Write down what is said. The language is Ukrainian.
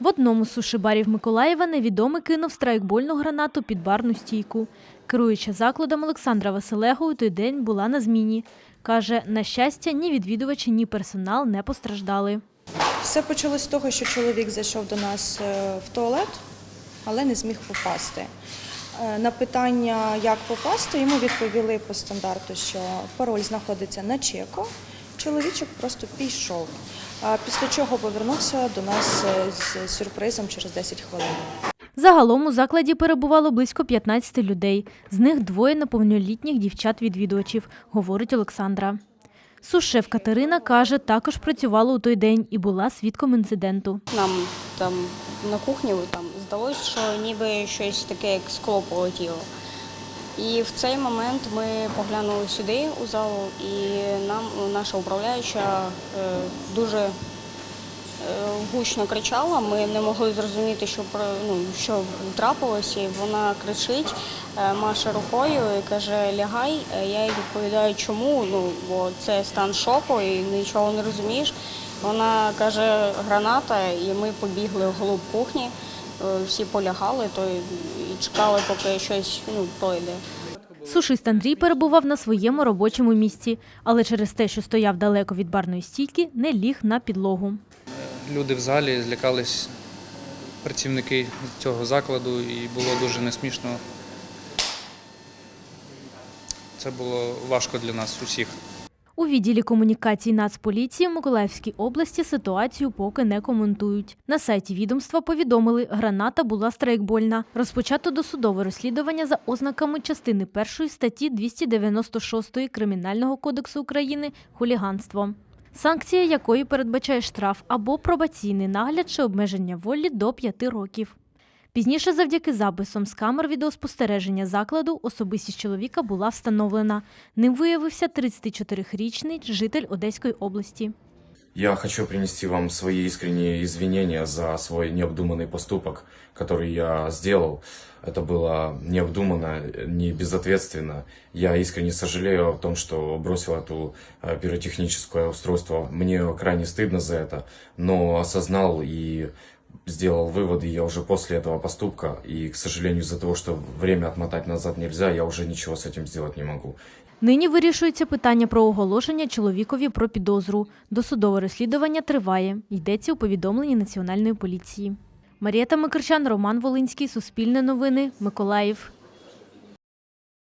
В одному з сушибарів Миколаєва невідомий кинув страйкбольну гранату під барну стійку. Керуюча закладом Олександра Василего у той день була на зміні. Каже, на щастя, ні відвідувачі, ні персонал не постраждали. Все почалось з того, що чоловік зайшов до нас е, в туалет, але не зміг попасти. Е, На питання, як попасти, йому відповіли по стандарту, що пароль знаходиться на чеку. Чоловічок просто пішов. А після чого повернувся до нас е, з сюрпризом через 10 хвилин. Загалом у закладі перебувало близько 15 людей, з них двоє неповнолітніх дівчат-відвідувачів, говорить Олександра. Сушеф Катерина каже, також працювала у той день і була свідком інциденту. Нам там на кухні там здалося, що ніби щось таке, як скло полетіло. І в цей момент ми поглянули сюди у залу, і нам наша управляюча е, дуже е, гучно кричала. Ми не могли зрозуміти, що ну, що трапилося. І вона кричить, е, маше рукою і каже: Лягай. Я їй відповідаю, чому? Ну бо це стан шоку і нічого не розумієш. Вона каже, граната, і ми побігли вглуб кухні. Всі полягали, то чекали, поки щось ну, пройде. Сушист Андрій перебував на своєму робочому місці, але через те, що стояв далеко від барної стійки, не ліг на підлогу. Люди в залі злякались працівники цього закладу і було дуже несмішно. Це було важко для нас усіх. Відділі комунікацій Нацполіції в Миколаївській області ситуацію поки не коментують. На сайті відомства повідомили, граната була страйкбольна. Розпочато досудове розслідування за ознаками частини першої статті 296 Кримінального кодексу України хуліганство. Санкція якої передбачає штраф або пробаційний нагляд чи обмеження волі до 5 років. Пізніше, завдяки записам з камер відеоспостереження закладу, особистість чоловіка була встановлена. Ним виявився 34-річний житель Одеської області. Я хочу принести вам свои искренние извинения за свой необдуманный поступок, который я сделал. Это было необдуманно, не безответственно. Я искренне сожалею о том, что бросил эту э, пиротехническое устройство. Мне крайне стыдно за это, но осознал и сделал выводы я уже после этого поступка. И, к сожалению, из-за того, что время отмотать назад нельзя, я уже ничего с этим сделать не могу. Нині вирішується питання про оголошення чоловікові про підозру. Досудове розслідування триває. Йдеться у повідомленні Національної поліції. Марієта Микрчан, Роман Волинський, Суспільне новини, Миколаїв.